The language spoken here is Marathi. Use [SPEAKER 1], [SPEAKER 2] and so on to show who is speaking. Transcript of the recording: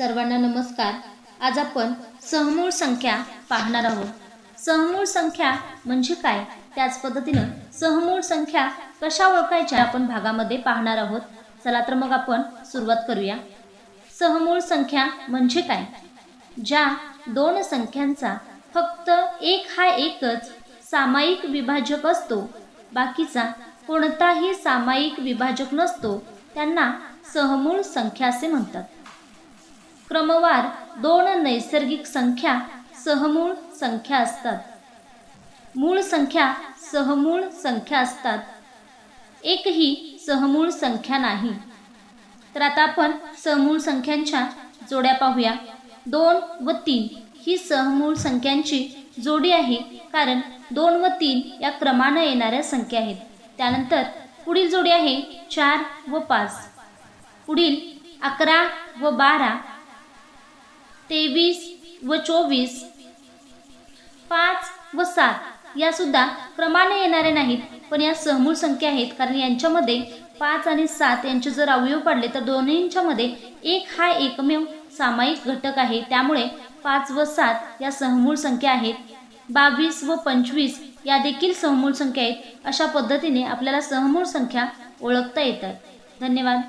[SPEAKER 1] सर्वांना नमस्कार. आज आपण सहमूळ संख्या पाहणार आहोत. सहमूळ संख्या म्हणजे काय? त्याच पद्धतीनं सहमूळ संख्या कशा ओळखायच्या आपण भागामध्ये पाहणार आहोत. चला तर मग आपण सुरुवात करूया. सहमूळ संख्या म्हणजे काय? ज्या दोन संख्यांचा फक्त एक हा एकच सामायिक विभाजक असतो बाकीचा कोणताही सामायिक विभाजक नसतो त्यांना सहमूळ संख्या असे म्हणतात. क्रमवार दोन नैसर्गिक संख्या सहमूळ संख्या असतात. मूळ संख्या सहमूळ संख्या असतात. एकही सहमूळ संख्या नाही. तर आता आपण सहमूळ संख्यांच्या जोड्या पाहूया. दोन व तीन ही सहमूळ संख्यांची जोडी आहे कारण दोन व तीन या क्रमानं येणाऱ्या संख्या आहेत. त्यानंतर पुढील जोडी आहे चार व पाच. पुढील अकरा व बारा तेवीस व चोवीस. पाच व सात या सुद्धा क्रमाने येणारे नाहीत पण या सहमूळ संख्या आहेत कारण यांच्यामध्ये पाच आणि सात यांचे जर अवयव पडले तर दोन्हींच्यामध्ये एक हा एकमेव सामायिक घटक आहे. त्यामुळे पाच व सात या सहमूळ संख्या आहेत. बावीस व पंचवीस या देखील सहमूळ संख्या आहेत. अशा पद्धतीने आपल्याला सहमूळ संख्या ओळखता येतात. धन्यवाद.